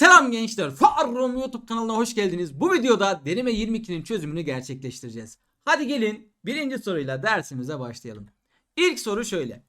Selam gençler. Farrum YouTube kanalına hoş geldiniz. Bu videoda deneme 22'nin çözümünü gerçekleştireceğiz. Hadi gelin birinci soruyla dersimize başlayalım. İlk soru şöyle.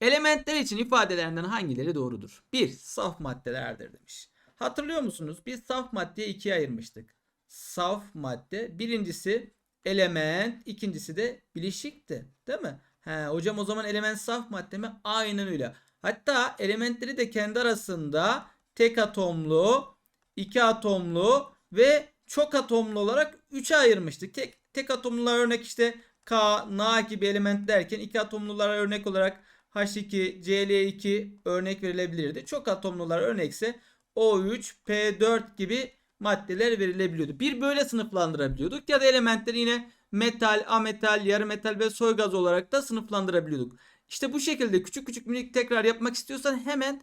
Elementler için ifadelerinden hangileri doğrudur? 1. Saf maddelerdir demiş. Hatırlıyor musunuz? Biz saf maddeyi ikiye ayırmıştık. Saf madde birincisi element, ikincisi de bileşikti. Değil mi? He, hocam o zaman element saf madde mi? Aynen öyle. Hatta elementleri de kendi arasında tek atomlu, iki atomlu ve çok atomlu olarak 3'e ayırmıştık. Tek, tek atomlular örnek işte K, Na gibi element derken iki atomlulara örnek olarak H2, Cl2 örnek verilebilirdi. Çok atomlular örnekse O3, P4 gibi maddeler verilebiliyordu. Bir böyle sınıflandırabiliyorduk ya da elementleri yine metal, ametal, yarı metal ve soy gaz olarak da sınıflandırabiliyorduk. İşte bu şekilde küçük küçük minik tekrar yapmak istiyorsan hemen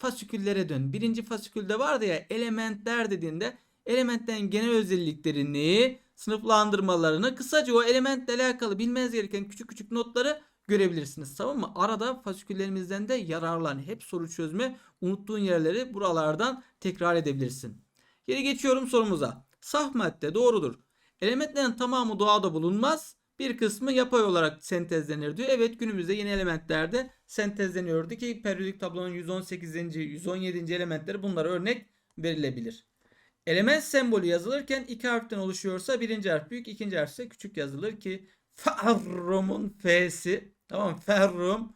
fasiküllere dön. Birinci fasikülde vardı ya elementler dediğinde elementlerin genel özelliklerini, sınıflandırmalarını kısaca o elementle alakalı bilmeniz gereken küçük küçük notları görebilirsiniz. Tamam mı? Arada fasiküllerimizden de yararlan. Hep soru çözme, unuttuğun yerleri buralardan tekrar edebilirsin. Geri geçiyorum sorumuza. Saf madde doğrudur. Elementlerin tamamı doğada bulunmaz. Bir kısmı yapay olarak sentezlenir diyor. Evet günümüzde yeni elementlerde sentezleniyordu ki periyodik tablonun 118. 117. elementleri bunlara örnek verilebilir. Element sembolü yazılırken iki harften oluşuyorsa birinci harf büyük ikinci harf ise küçük yazılır ki ferrum'un f'si tamam ferrum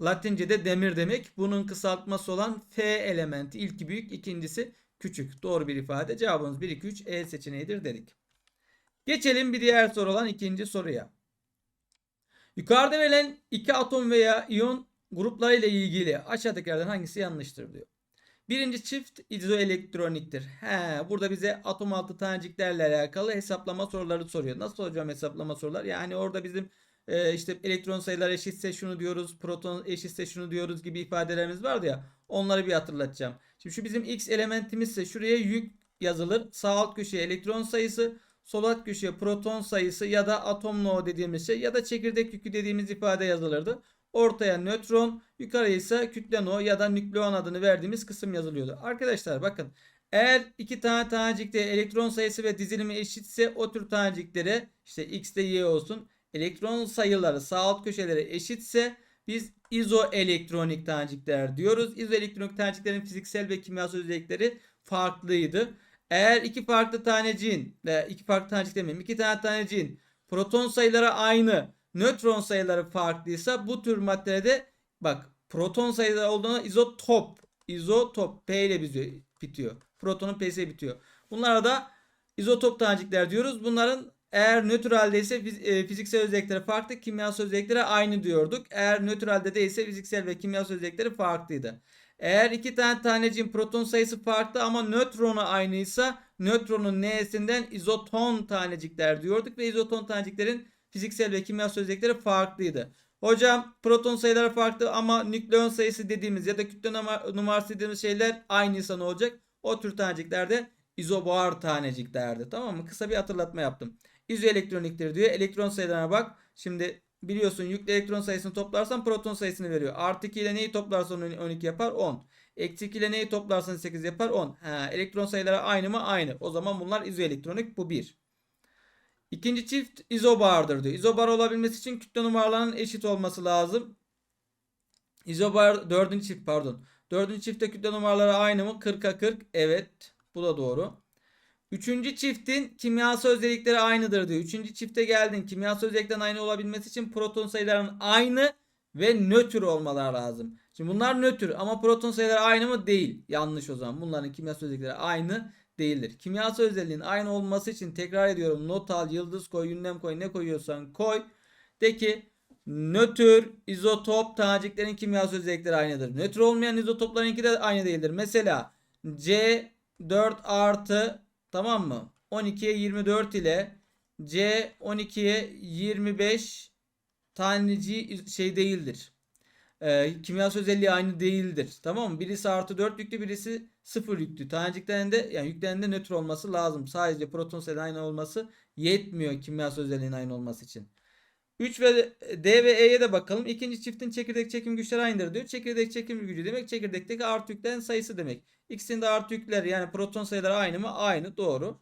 Latince'de demir demek. Bunun kısaltması olan F elementi ilki büyük ikincisi küçük. Doğru bir ifade. Cevabımız 1 2 3 E seçeneğidir dedik. Geçelim bir diğer soru olan ikinci soruya. Yukarıda verilen iki atom veya iyon gruplarıyla ilgili aşağıdakilerden hangisi yanlıştır diyor. Birinci çift izoelektroniktir. He, burada bize atom altı taneciklerle alakalı hesaplama soruları soruyor. Nasıl hocam hesaplama sorular? Yani orada bizim e, işte elektron sayıları eşitse şunu diyoruz, proton eşitse şunu diyoruz gibi ifadelerimiz vardı ya. Onları bir hatırlatacağım. Şimdi şu bizim x elementimizse şuraya yük yazılır. Sağ alt köşeye elektron sayısı, sol alt köşeye proton sayısı ya da atom no dediğimiz şey ya da çekirdek yükü dediğimiz ifade yazılırdı. Ortaya nötron, yukarıya ise kütle no ya da nükleon adını verdiğimiz kısım yazılıyordu. Arkadaşlar bakın eğer iki tane tanecikte elektron sayısı ve dizilimi eşitse o tür taneciklere işte x de y olsun. Elektron sayıları sağ alt köşelere eşitse biz izoelektronik tanecikler diyoruz. İzoelektronik taneciklerin fiziksel ve kimyasal özellikleri farklıydı. Eğer iki farklı taneciğin ve iki farklı tanecik demeyeyim iki tane taneciğin proton sayıları aynı nötron sayıları farklıysa bu tür maddelerde bak proton sayıları olduğunda izotop izotop P ile bitiyor- bitiyor. Protonun P'si bitiyor. Bunlara da izotop tanecikler diyoruz. Bunların eğer nötraldeyse e, fiziksel özellikleri farklı, kimyasal özellikleri aynı diyorduk. Eğer nötralde değilse fiziksel ve kimyasal özellikleri farklıydı. Eğer iki tane taneciğin proton sayısı farklı ama nötronu aynıysa nötronun n'sinden izoton tanecikler diyorduk ve izoton taneciklerin fiziksel ve kimyasal özellikleri farklıydı. Hocam proton sayıları farklı ama nükleon sayısı dediğimiz ya da kütle numar- numarası dediğimiz şeyler aynıysa ne olacak? O tür taneciklerde izobar taneciklerdi. Tamam mı? Kısa bir hatırlatma yaptım. İzoelektroniktir diyor. Elektron sayılarına bak. Şimdi biliyorsun yüklü elektron sayısını toplarsan proton sayısını veriyor. Artı 2 ile neyi toplarsan 12 yapar? 10. Eksi 2 ile neyi toplarsan 8 yapar? 10. Ha, elektron sayıları aynı mı? Aynı. O zaman bunlar izoelektronik. Bu 1. İkinci çift izobardır diyor. İzobar olabilmesi için kütle numaralarının eşit olması lazım. İzobar dördüncü çift pardon. Dördüncü çiftte kütle numaraları aynı mı? 40'a 40. Evet. Bu da doğru. Üçüncü çiftin kimyasal özellikleri aynıdır diyor. Üçüncü çifte geldin. Kimyasal özelliklerin aynı olabilmesi için proton sayılarının aynı ve nötr olmaları lazım. Şimdi bunlar nötr ama proton sayıları aynı mı? Değil. Yanlış o zaman. Bunların kimyasal özellikleri aynı değildir. Kimyasal özelliğin aynı olması için tekrar ediyorum. Not al, yıldız koy, ünlem koy, ne koyuyorsan koy. De ki nötr, izotop taneciklerin kimyasal özellikleri aynıdır. Nötr olmayan izotoplarınki de aynı değildir. Mesela C4 artı tamam mı? 12'ye 24 ile C 12'ye 25 taneci şey değildir. Ee, kimyasal özelliği aynı değildir. Tamam mı? Birisi artı 4 yüklü birisi 0 yüklü. Taneciklerinde yani yüklerinde nötr olması lazım. Sadece proton sayısı aynı olması yetmiyor kimyasal özelliğin aynı olması için. 3 ve D ve E'ye de bakalım. İkinci çiftin çekirdek çekim güçleri aynıdır diyor. Çekirdek çekim gücü demek çekirdekteki artı yüklerin sayısı demek. İkisinin de artı yükler yani proton sayıları aynı mı? Aynı doğru.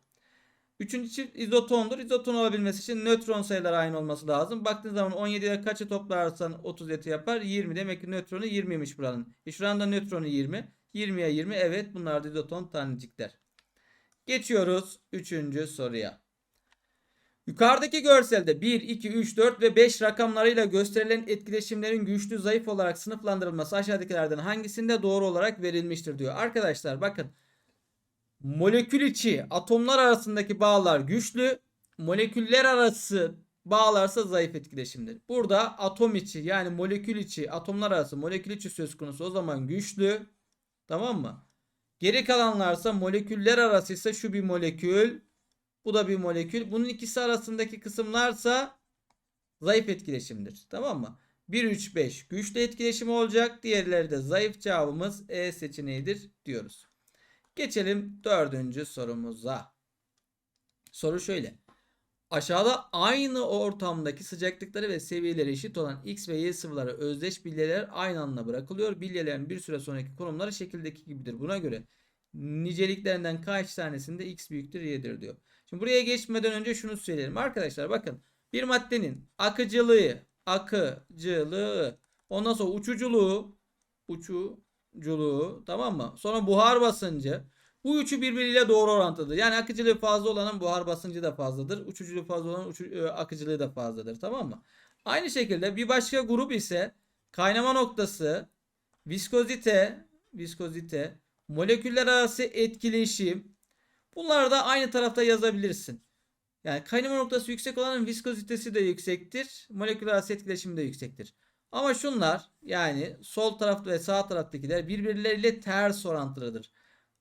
Üçüncü çift izotondur. İzoton olabilmesi için nötron sayıları aynı olması lazım. Baktığın zaman 17'de kaçı toplarsan 37 yapar? 20. Demek ki nötronu 20'ymiş buranın. E şuranın da nötronu 20. 20'ye 20 evet bunlar da izoton tanecikler. Geçiyoruz 3. soruya. Yukarıdaki görselde 1, 2, 3, 4 ve 5 rakamlarıyla gösterilen etkileşimlerin güçlü zayıf olarak sınıflandırılması aşağıdakilerden hangisinde doğru olarak verilmiştir diyor. Arkadaşlar bakın molekül içi atomlar arasındaki bağlar güçlü, moleküller arası bağlarsa zayıf etkileşimdir. Burada atom içi yani molekül içi atomlar arası molekül içi söz konusu o zaman güçlü. Tamam mı? Geri kalanlarsa moleküller arası ise şu bir molekül, bu da bir molekül. Bunun ikisi arasındaki kısımlarsa zayıf etkileşimdir. Tamam mı? 1 3 5 güçlü etkileşim olacak. Diğerleri de zayıf cevabımız E seçeneğidir diyoruz. Geçelim dördüncü sorumuza. Soru şöyle. Aşağıda aynı ortamdaki sıcaklıkları ve seviyeleri eşit olan X ve Y sıvıları özdeş bilyeler aynı anda bırakılıyor. Bilyelerin bir süre sonraki konumları şekildeki gibidir. Buna göre niceliklerinden kaç tanesinde X büyüktür Y'dir diyor. Şimdi buraya geçmeden önce şunu söyleyelim. Arkadaşlar bakın bir maddenin akıcılığı, akıcılığı, ondan sonra uçuculuğu, uçuculuğu tamam mı? Sonra buhar basıncı. Bu üçü birbiriyle doğru orantılıdır. Yani akıcılığı fazla olanın buhar basıncı da fazladır. Uçuculuğu fazla olanın uçu, e, akıcılığı da fazladır. Tamam mı? Aynı şekilde bir başka grup ise kaynama noktası, viskozite, viskozite, moleküller arası etkileşim. Bunları da aynı tarafta yazabilirsin. Yani kaynama noktası yüksek olanın viskozitesi de yüksektir. Moleküler arası etkileşimi de yüksektir. Ama şunlar yani sol tarafta ve sağ taraftakiler birbirleriyle ters orantılıdır.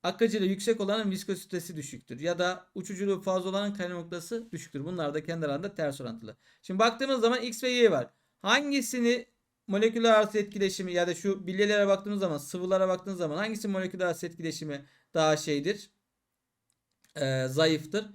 Akıcılığı yüksek olanın viskozitesi düşüktür. Ya da uçuculuğu fazla olanın kaynama noktası düşüktür. Bunlar da kendi aralarında ters orantılı. Şimdi baktığımız zaman X ve Y var. Hangisini moleküler arası etkileşimi ya da şu bilyelere baktığımız zaman sıvılara baktığımız zaman hangisi moleküler arası etkileşimi daha şeydir? Ee, zayıftır.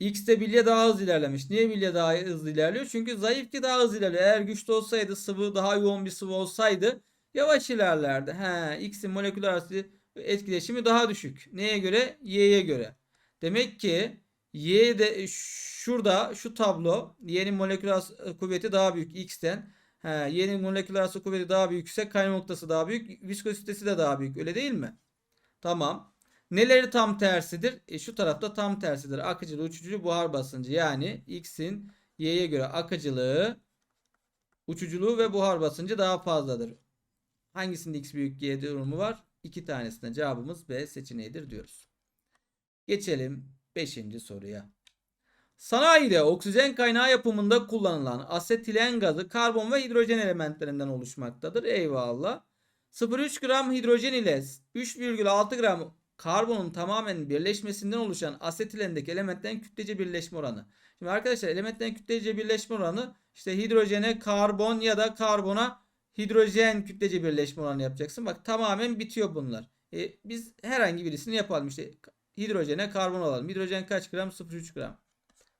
X'te bilye daha hızlı ilerlemiş. Niye bilye daha hızlı ilerliyor? Çünkü zayıf ki daha hızlı ilerliyor. Eğer güçlü olsaydı sıvı daha yoğun bir sıvı olsaydı yavaş ilerlerdi. He, X'in moleküler arası etkileşimi daha düşük. Neye göre? Y'ye göre. Demek ki Y de şurada şu tablo Y'nin moleküler kuvveti daha büyük X'ten. He, Y'nin moleküler arası kuvveti daha büyükse kaynama noktası daha büyük. Viskozitesi de daha büyük. Öyle değil mi? Tamam. Neleri tam tersidir? E, şu tarafta tam tersidir. Akıcılığı, uçuculuğu, buhar basıncı. Yani X'in Y'ye göre akıcılığı, uçuculuğu ve buhar basıncı daha fazladır. Hangisinde X büyük Y durumu var? İki tanesinde cevabımız B seçeneğidir diyoruz. Geçelim 5. soruya. Sanayide oksijen kaynağı yapımında kullanılan asetilen gazı karbon ve hidrojen elementlerinden oluşmaktadır. Eyvallah. 0,3 gram hidrojen ile 3,6 gram karbonun tamamen birleşmesinden oluşan asetilendeki elementlerin kütlece birleşme oranı. Şimdi arkadaşlar elementlerin kütlece birleşme oranı işte hidrojene karbon ya da karbona hidrojen kütlece birleşme oranı yapacaksın. Bak tamamen bitiyor bunlar. E, biz herhangi birisini yapalım. İşte hidrojene karbon alalım. Hidrojen kaç gram? 0,3 gram.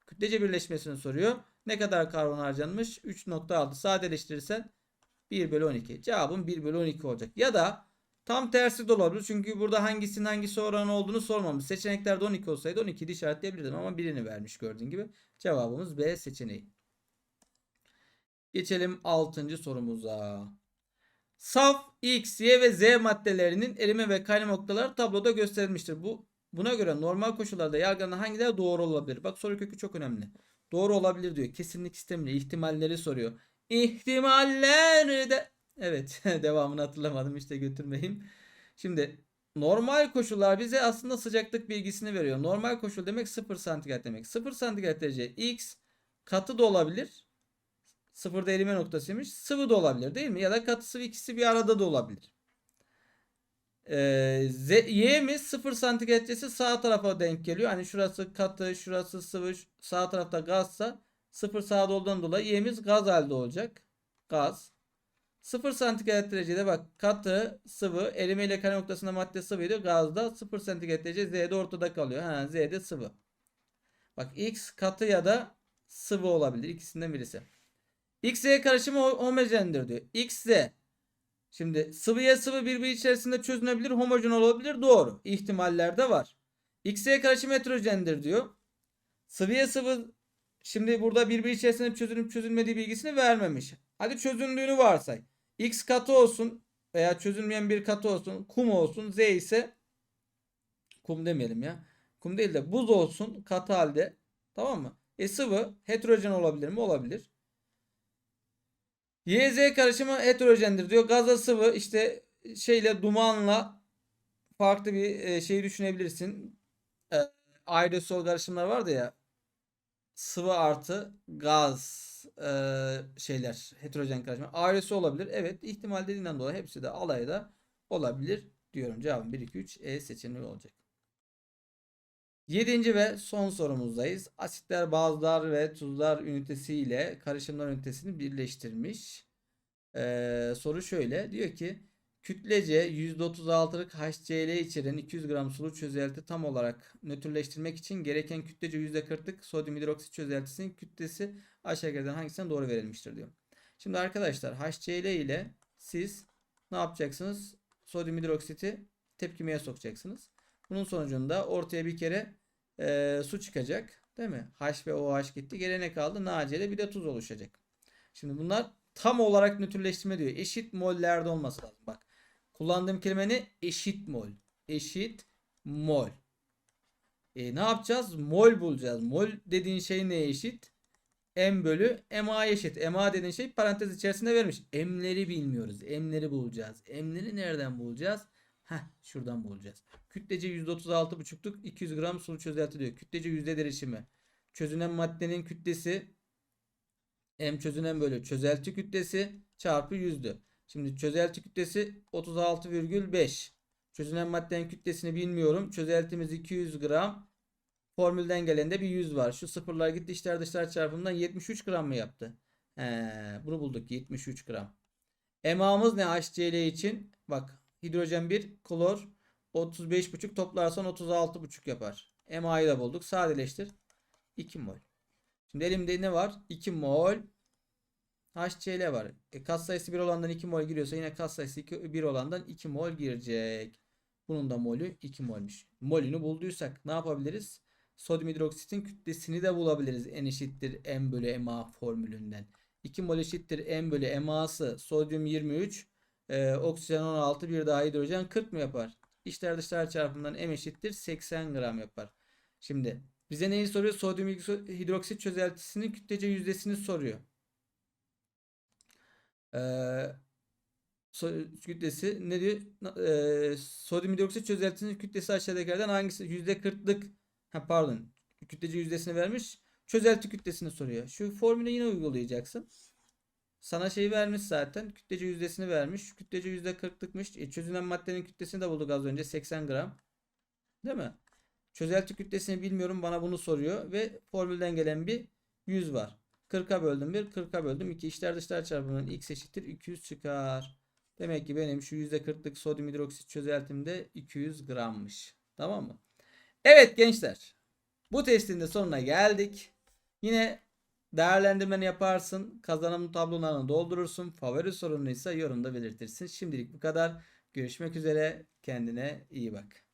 Kütlece birleşmesini soruyor. Ne kadar karbon harcanmış? 3.6. Sadeleştirirsen 1 bölü 12. Cevabım 1 bölü 12 olacak. Ya da tam tersi de olabilir. Çünkü burada hangisinin hangisi oranı olduğunu sormamış. Seçeneklerde 12 olsaydı 12'yi işaretleyebilirdim. Ama birini vermiş gördüğün gibi. Cevabımız B seçeneği. Geçelim 6. sorumuza. Saf X, Y ve Z maddelerinin erime ve kaynama noktaları tabloda gösterilmiştir. Bu buna göre normal koşullarda yargılanan hangileri doğru olabilir? Bak soru kökü çok önemli. Doğru olabilir diyor. Kesinlik istemiyor. İhtimalleri soruyor. İhtimaller de Evet devamını hatırlamadım işte götürmeyeyim. Şimdi normal koşullar bize aslında sıcaklık bilgisini veriyor. Normal koşul demek 0 santigrat demek. 0 santigrat derece X katı da olabilir. Sıfırda erime noktasıymış. Sıvı da olabilir değil mi? Ya da katı sıvı ikisi bir arada da olabilir. Ee, Z, Y'miz 0 santigratesi sağ tarafa denk geliyor. Hani şurası katı, şurası sıvı, sağ tarafta gazsa 0 sağda olduğundan dolayı Y'miz gaz halde olacak. Gaz. 0 santigrat derecede bak katı, sıvı, erime ile kare noktasında madde sıvıydı. Gazda 0 santigrat derece Z'de ortada kalıyor. Ha, Z'de sıvı. Bak X katı ya da sıvı olabilir. İkisinden birisi. XY karışımı ho- homojendir diyor. XZ. Şimdi sıvıya sıvı birbiri içerisinde çözünebilir, homojen olabilir. Doğru. İhtimaller de var. XY karışımı heterojendir diyor. Sıvıya sıvı şimdi burada birbiri içerisinde çözünüp çözülmediği bilgisini vermemiş. Hadi çözündüğünü varsay. X katı olsun veya çözülmeyen bir katı olsun. Kum olsun. Z ise kum demeyelim ya. Kum değil de buz olsun katı halde. Tamam mı? E sıvı heterojen olabilir mi? Olabilir. YZ karışımı heterojendir diyor. Gazla sıvı işte şeyle dumanla farklı bir şey düşünebilirsin. E, aerosol karışımlar vardı ya. Sıvı artı gaz e, şeyler heterojen karışımı. Aerosol olabilir. Evet ihtimal dediğinden dolayı hepsi de alayda olabilir diyorum. Cevabım 1 2 3 E seçeneği olacak. Yedinci ve son sorumuzdayız. Asitler, bazlar ve tuzlar ünitesi ile karışımlar ünitesini birleştirmiş. Ee, soru şöyle. Diyor ki kütlece %36'lık HCl içeren 200 gram sulu çözelti tam olarak nötrleştirmek için gereken kütlece %40'lık sodyum hidroksit çözeltisinin kütlesi aşağıdakilerden hangisine doğru verilmiştir diyor. Şimdi arkadaşlar HCl ile siz ne yapacaksınız? Sodyum hidroksiti tepkimeye sokacaksınız. Bunun sonucunda ortaya bir kere e, su çıkacak. Değil mi? H ve OH gitti. Geriye ne kaldı? NaCl bir de tuz oluşacak. Şimdi bunlar tam olarak nötrleştirme diyor. Eşit mollerde olması lazım. Bak. Kullandığım kelime ne? Eşit mol. Eşit mol. E, ne yapacağız? Mol bulacağız. Mol dediğin şey neye eşit? M bölü MA eşit. MA dediğin şey parantez içerisinde vermiş. M'leri bilmiyoruz. M'leri bulacağız. M'leri nereden bulacağız? Heh, şuradan bulacağız. Kütlece %36,5'luk 200 gram sulu çözelti diyor. Kütlece yüzde derişimi. Çözünen maddenin kütlesi M çözünen bölü çözelti kütlesi çarpı yüzdü. Şimdi çözelti kütlesi 36,5. Çözünen maddenin kütlesini bilmiyorum. Çözeltimiz 200 gram. Formülden gelen de bir 100 var. Şu sıfırlar gitti içler dışlar çarpımından 73 gram mı yaptı? He, bunu bulduk 73 gram. MA'mız ne HCl için? Bak hidrojen 1 klor 35,5 toplarsan 36,5 yapar. MA'yı da bulduk. Sadeleştir. 2 mol. Şimdi elimde ne var? 2 mol HCl var. E, kat sayısı 1 olandan 2 mol giriyorsa yine kat sayısı 2, 1 olandan 2 mol girecek. Bunun da molü 2 molmuş. Molünü bulduysak ne yapabiliriz? Sodyum hidroksitin kütlesini de bulabiliriz. N eşittir M bölü MA formülünden. 2 mol eşittir M bölü MA'sı sodyum 23 e, oksijen 16 bir daha hidrojen 40 mı yapar? İçler dışlar çarpımından M eşittir 80 gram yapar. Şimdi bize neyi soruyor? Sodyum hidroksit çözeltisinin kütlece yüzdesini soruyor. So kütlesi ne diyor? Ee, sodyum hidroksit çözeltisinin kütlesi aşağıdakilerden hangisi? %40'lık ha pardon. Kütlece yüzdesini vermiş. Çözelti kütlesini soruyor. Şu formülü yine uygulayacaksın. Sana şey vermiş zaten. Kütlece yüzdesini vermiş. Kütlece %40'lıkmış. E, çözünen maddenin kütlesini de bulduk az önce. 80 gram. Değil mi? Çözelti kütlesini bilmiyorum. Bana bunu soruyor. Ve formülden gelen bir 100 var. 40'a böldüm 1. 40'a böldüm 2. İçler dışlar çarpımından x eşittir 200 çıkar. Demek ki benim şu %40'lık sodyum hidroksit çözeltimde 200 grammış. Tamam mı? Evet gençler. Bu testin de sonuna geldik. Yine değerlendirmeni yaparsın. Kazanım tablolarını doldurursun. Favori sorunuysa yorumda belirtirsin. Şimdilik bu kadar. Görüşmek üzere. Kendine iyi bak.